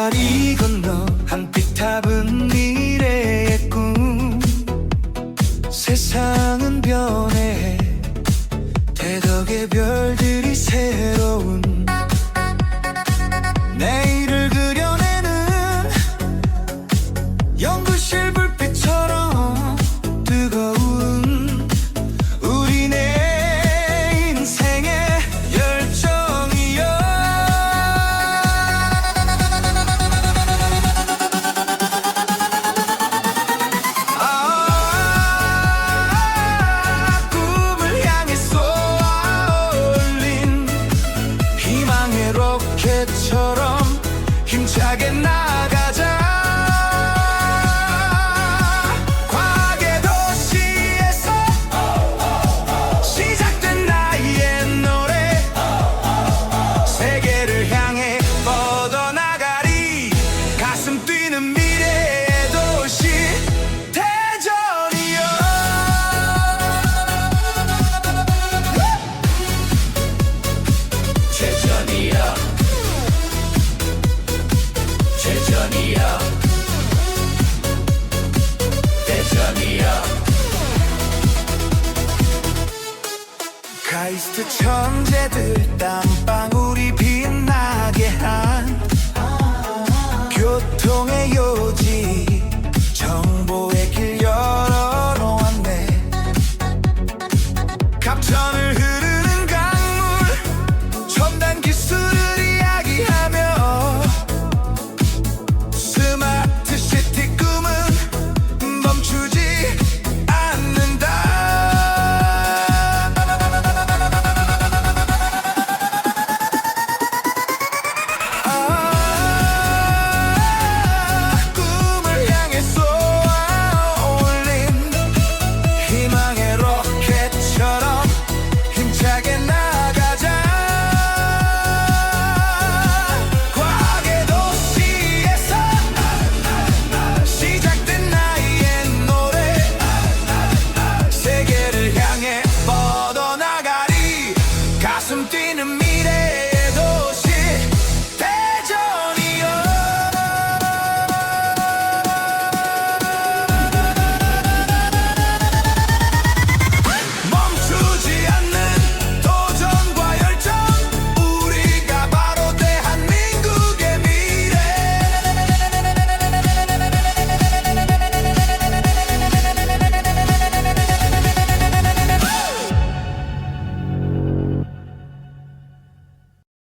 다리 건너 한 핏탑은 미래의 꿈 세상은 변해 대덕의 별 카이스트 천재들 땀방울이 빛나게 한 교통의 요지 정보의 길 열어놓았네. 갑천을 흐르는 강물 첨단 기술을 In a meeting.